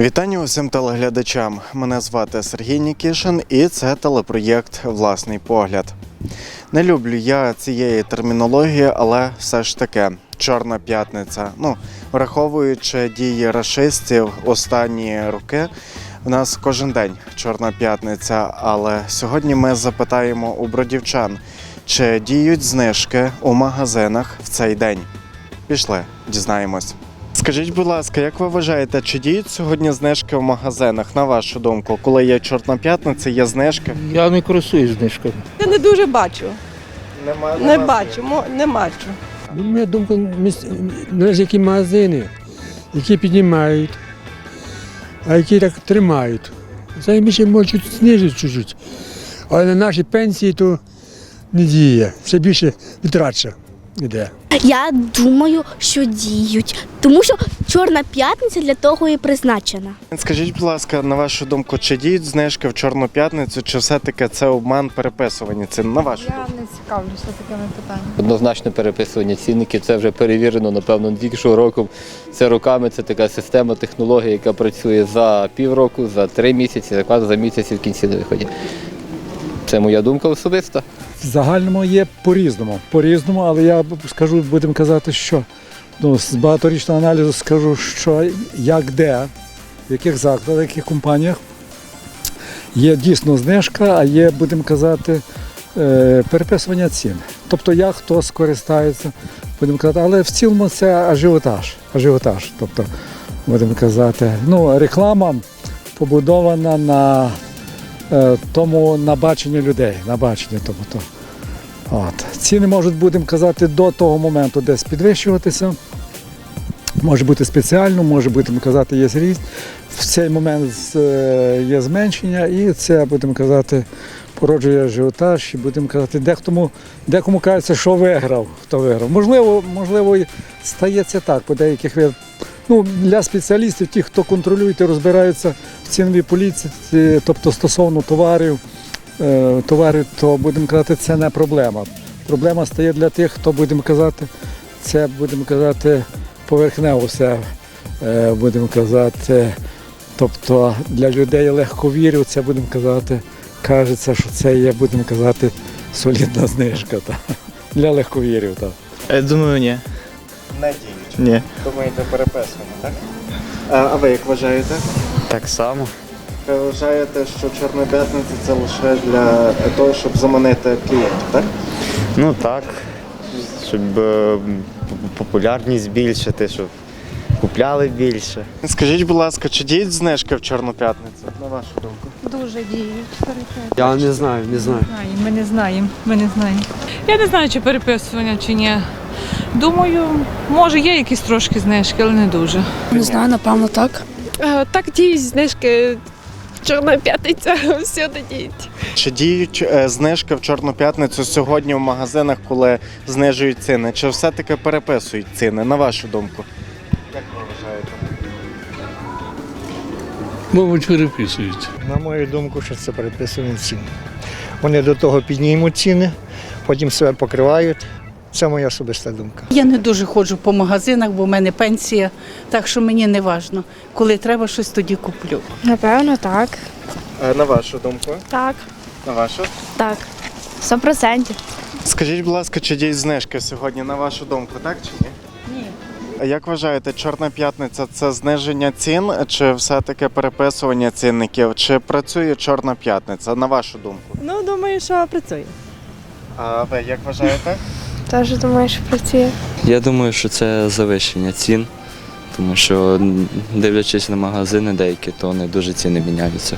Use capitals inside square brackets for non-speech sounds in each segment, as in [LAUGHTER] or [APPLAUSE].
Вітання усім телеглядачам. Мене звати Сергій Нікішин, і це телепроєкт Власний погляд. Не люблю я цієї термінології, але все ж таки Чорна п'ятниця. Ну, враховуючи дії рашистів останні роки, у нас кожен день Чорна п'ятниця. Але сьогодні ми запитаємо у бродівчан, чи діють знижки у магазинах в цей день. Пішли, дізнаємось. Скажіть, будь ласка, як ви вважаєте, чи діють сьогодні знижки в магазинах, на вашу думку? Коли є Чорна п'ятниця, є знижки? Я не користуюсь знижками. Я не дуже бачу. Немає. Не бачу, не бачу. Ну, Моя думка, міс- які магазини, які піднімають, а які так тримають. Займіше можуть знижити чуть-чуть. Але на наші пенсії то не діє. Все більше витрача йде. Я думаю, що діють, тому що Чорна п'ятниця для того і призначена. Скажіть, будь ласка, на вашу думку, чи діють знижки в Чорну п'ятницю, чи все-таки це обман переписування цін? На вашу думку? Я не цікавлюся такими питаннями. Однозначно переписування цінників це вже перевірено, напевно, тільки що роком. Це роками це така система, технологія, яка працює за півроку, за три місяці, за місяці в кінці не виходить. Це моя думка особиста. В загальному є по-різному. По-різному, але я скажу, будемо казати, що ну, з багаторічного аналізу скажу, що як де, в яких закладах, в яких компаніях є дійсно знижка, а є, будемо казати, е, переписування цін. Тобто як хто скористається, будемо казати, але в цілому це ажіотаж. ажіотаж. Тобто, будемо казати, ну, реклама побудована на е, тому на бачення людей, на бачення тому то. От. Ціни можуть, будемо казати, до того моменту десь підвищуватися. Може бути спеціально, може будемо казати, є ріст. В цей момент е, є зменшення, і це, будемо казати, породжує ажіотаж, і будемо казати, дехтому, декому кажеться, що виграв, хто виграв. Можливо, можливо, стається так по деяких видах. Ну, для спеціалістів, ті, хто контролюють і розбираються в ціновій політиці, тобто стосовно товарів, е, товарів, то будемо казати, це не проблема. Проблема стає для тих, хто будемо казати, це будемо казати поверхнево все, е, будемо казати. Тобто для людей легковірів це будемо казати, кажеться, що це є, будемо казати, солідна знижка. Та. Для легковірів. Так. Я думаю, ні. Не діють. Ні. Думаєте, переписування, так? А, а ви як вважаєте? Так само. Ви вважаєте, що Чорна п'ятниця це лише для того, щоб заманити клієнтів, так? Ну так. Щоб е, популярність збільшити, щоб купляли більше. Скажіть, будь ласка, чи діють знижки в Чорну п'ятницю? На вашу думку? Дуже діють. Я не знаю, не знаю. Знаємо, Ми не знаємо. Ми не знаємо. Я не знаю, чи переписування, чи ні. Думаю, може є якісь трошки знижки, але не дуже. Не знаю, напевно, так. Е, Так діють знижки. Чорна п'ятниця, [LAUGHS] всюди діють. Чи діють е, знижки в Чорну п'ятницю сьогодні в магазинах, коли знижують ціни? Чи все-таки переписують ціни, на вашу думку? Як ви вважаєте? Мабуть, переписують. На мою думку, що це переписування цін. Вони до того піднімуть ціни, потім себе покривають. Це моя особиста думка. Я не дуже ходжу по магазинах, бо в мене пенсія, так що мені не важно. Коли треба щось, тоді куплю. Напевно, так. Е, На вашу думку? Так, На вашу? так. Сто процентів. Скажіть, будь ласка, чи діють знижки сьогодні, на вашу думку, так чи ні? Ні. А Як вважаєте, Чорна п'ятниця це зниження цін, чи все-таки переписування цінників? Чи працює Чорна п'ятниця, на вашу думку? Ну, думаю, що працює. А ви як вважаєте? Теж думаю, що працює. Я думаю, що це завищення цін, тому що дивлячись на магазини деякі, то не дуже ціни міняються.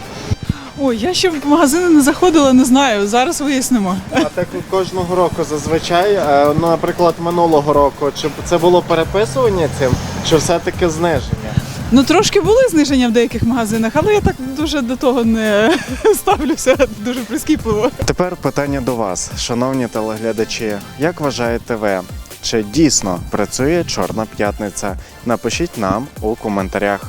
Ой, я ще в магазини не заходила, не знаю. Зараз вияснимо. А так кожного року зазвичай, е, наприклад, минулого року, чи це було переписування цін, чи все-таки зниження? Ну трошки були зниження в деяких магазинах, але я так дуже до того не [LAUGHS] ставлюся дуже прискіпливо. Тепер питання до вас, шановні телеглядачі. Як вважаєте ви, чи дійсно працює Чорна п'ятниця? Напишіть нам у коментарях.